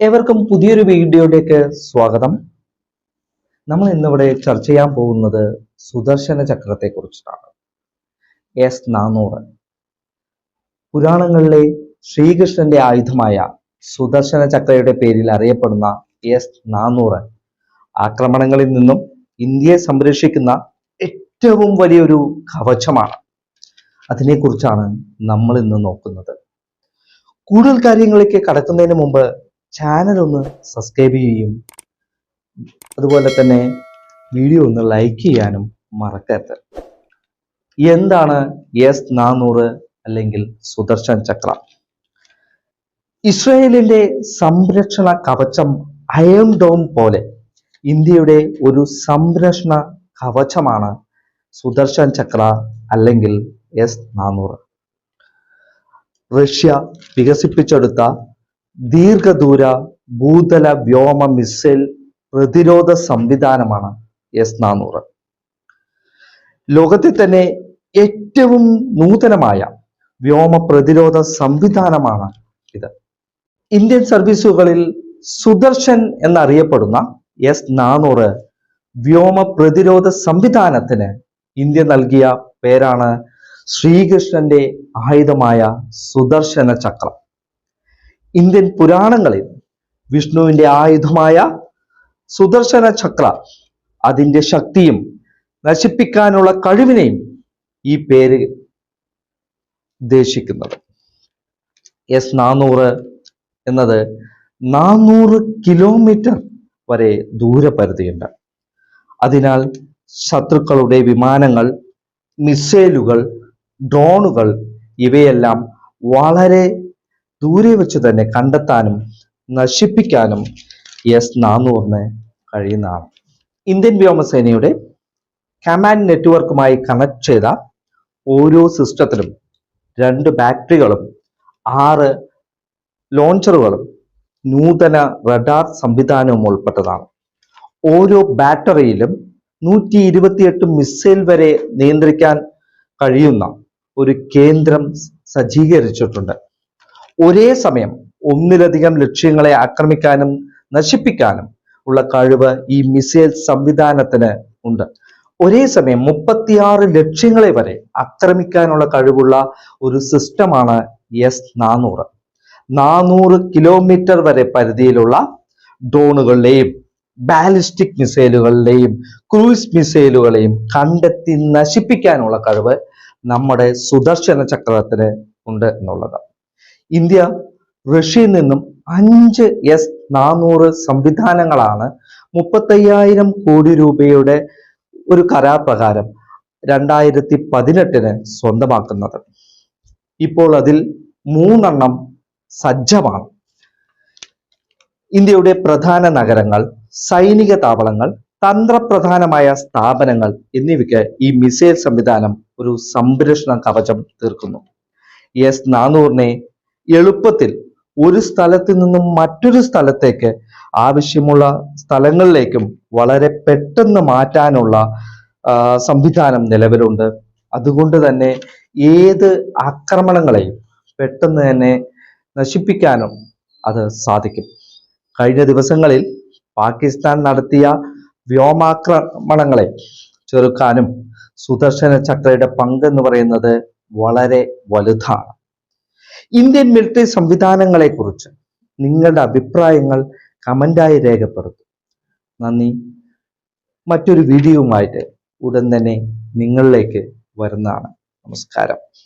ഏവർക്കും പുതിയൊരു വീഡിയോയിലേക്ക് സ്വാഗതം. നമ്മൾ ഇന്നിവിടെ ചർച്ച ചെയ്യാൻ പോകുന്നത് സുദർശന ചക്രത്തെ കുറിച്ചിട്ടാണ്. എസ് നാനൂറ്. പുരാണങ്ങളിലെ ശ്രീകൃഷ്ണന്റെ ആയുധമായ സുദർശന ചക്രയുടെ പേരിൽ അറിയപ്പെടുന്ന എസ് നാനൂറ് ആക്രമണങ്ങളിൽ നിന്നും ഇന്ത്യയെ സംരക്ഷിക്കുന്ന ഏറ്റവും വലിയൊരു കവചമാണ്. അതിനെക്കുറിച്ചാണ് നമ്മൾ ഇന്ന് നോക്കുന്നത്. കൂടുതൽ കാര്യങ്ങളിലേക്ക് കടക്കുന്നതിന് മുമ്പ് ചാനൽ ഒന്ന് സബ്സ്ക്രൈബ് ചെയ്യും അതുപോലെ തന്നെ വീഡിയോ ഒന്ന് ലൈക്ക് ചെയ്യാനും മറക്കരുത്. എന്താണ് എസ് നാനൂറ് അല്ലെങ്കിൽ സുദർശൻ ചക്ര? ഇസ്രയേലിന്റെ സംരക്ഷണ കവചം അയം ഡോം പോലെ ഇന്ത്യയുടെ ഒരു സംരക്ഷണ കവചമാണ് സുദർശൻ ചക്ര അല്ലെങ്കിൽ എസ് നാനൂറ്. റഷ്യ വികസിപ്പിച്ചെടുത്ത ദീർഘദൂര ഭൂതല വ്യോമ മിസൈൽ പ്രതിരോധ സംവിധാനമാണ് എസ് നാനൂറ്. ലോകത്തിൽ തന്നെ ഏറ്റവും നൂതനമായ വ്യോമ പ്രതിരോധ സംവിധാനമാണ് ഇത്. ഇന്ത്യൻ സർവീസുകളിൽ സുദർശൻ എന്നറിയപ്പെടുന്ന എസ് നാനൂറ് വ്യോമ പ്രതിരോധ സംവിധാനത്തിന് ഇന്ത്യ നൽകിയ പേരാണ് ശ്രീകൃഷ്ണന്റെ ആയുധമായ സുദർശന ചക്രം. ഇന്ത്യൻ പുരാണങ്ങളിൽ വിഷ്ണുവിന്റെ ആയുധമായ സുദർശന ചക്ര അതിന്റെ ശക്തിയും നശിപ്പിക്കാനുള്ള കഴിവിനെയും ഈ പേര് ഉദ്ദേശിക്കുന്നത്. എസ് നാനൂറ് എന്നത് നാനൂറ് കിലോമീറ്റർ വരെ ദൂരപരിധിയുണ്ട്. അതിനാൽ ശത്രുക്കളുടെ വിമാനങ്ങൾ മിസൈലുകൾ ഡ്രോണുകൾ ഇവയെല്ലാം വളരെ ദൂരെ വെച്ച് തന്നെ കണ്ടെത്താനും നശിപ്പിക്കാനും എസ് നാനൂറിന് കഴിയുന്നതാണ്. ഇന്ത്യൻ വ്യോമസേനയുടെ കമാൻഡ് നെറ്റ്വർക്കുമായി കണക്ട് ചെയ്ത ഓരോ സിസ്റ്റത്തിലും രണ്ട് ബാറ്ററികളും ആറ് ലോഞ്ചറുകളും നൂതന റഡാർ സംവിധാനവും ഉൾപ്പെട്ടതാണ്. ഓരോ ബാറ്ററിയിലും നൂറ്റി ഇരുപത്തിയെട്ട് മിസൈൽ വരെ നിയന്ത്രിക്കാൻ കഴിയുന്ന ഒരു കേന്ദ്രം സജ്ജീകരിച്ചിട്ടുണ്ട്. ഒരേ സമയം ഒന്നിലധികം ലക്ഷ്യങ്ങളെ ആക്രമിക്കാനും നശിപ്പിക്കാനും ഉള്ള കഴിവ് ഈ മിസൈൽ സംവിധാനത്തിന് ഉണ്ട്. ഒരേ സമയം മുപ്പത്തിയാറ് ലക്ഷ്യങ്ങളെ വരെ ആക്രമിക്കാനുള്ള കഴിവുള്ള ഒരു സിസ്റ്റമാണ് എസ് നാനൂറ്. നാനൂറ് കിലോമീറ്റർ വരെ പരിധിയിലുള്ള ഡ്രോണുകളുടെയും ബാലിസ്റ്റിക് മിസൈലുകളുടെയും ക്രൂയിസ് മിസൈലുകളെയും കണ്ടെത്തി നശിപ്പിക്കാനുള്ള കഴിവ് നമ്മുടെ സുദർശന ചക്രത്തിന് ഉണ്ട് എന്നുള്ളത് ഇന്ത്യ റഷ്യയിൽ നിന്നും അഞ്ച് എസ് നാനൂറ് സംവിധാനങ്ങളാണ് മുപ്പത്തയ്യായിരം കോടി രൂപയുടെ ഒരു കരാർ പ്രകാരം രണ്ടായിരത്തി പതിനെട്ടിന് സ്വന്തമാക്കുന്നത്. ഇപ്പോൾ അതിൽ മൂന്നെണ്ണം സജ്ജമാണ്. ഇന്ത്യയുടെ പ്രധാന നഗരങ്ങൾ സൈനിക താവളങ്ങൾ തന്ത്രപ്രധാനമായ സ്ഥാപനങ്ങൾ എന്നിവയ്ക്ക് ഈ മിസൈൽ സംവിധാനം ഒരു സംരക്ഷണ കവചം തീർക്കുന്നു. എസ് നാനൂറിനെ എളുപ്പത്തിൽ ഒരു സ്ഥലത്ത് നിന്നും മറ്റൊരു സ്ഥലത്തേക്ക് ആവശ്യമുള്ള സ്ഥലങ്ങളിലേക്കും വളരെ പെട്ടെന്ന് മാറ്റാനുള്ള സംവിധാനം നിലവിലുണ്ട്. അതുകൊണ്ട് തന്നെ ഏത് ആക്രമണങ്ങളെയും പെട്ടെന്ന് തന്നെ നശിപ്പിക്കാനും അത് സാധിക്കും. കഴിഞ്ഞ ദിവസങ്ങളിൽ പാകിസ്ഥാൻ നടത്തിയ വ്യോമാക്രമണങ്ങളെ ചെറുക്കാനും സുദർശന ചക്രയുടെ പങ്ക് എന്ന് പറയുന്നത് വളരെ വലുതാണ്. ഇന്ത്യൻ മിലിറ്ററി സംവിധാനങ്ങളെ കുറിച്ച് നിങ്ങളുടെ അഭിപ്രായങ്ങൾ കമന്റായി രേഖപ്പെടുത്തും. നന്ദി. മറ്റൊരു വീഡിയോയുമായിട്ട് ഉടൻ തന്നെ നിങ്ങളിലേക്ക് വരുന്നതാണ്. നമസ്കാരം.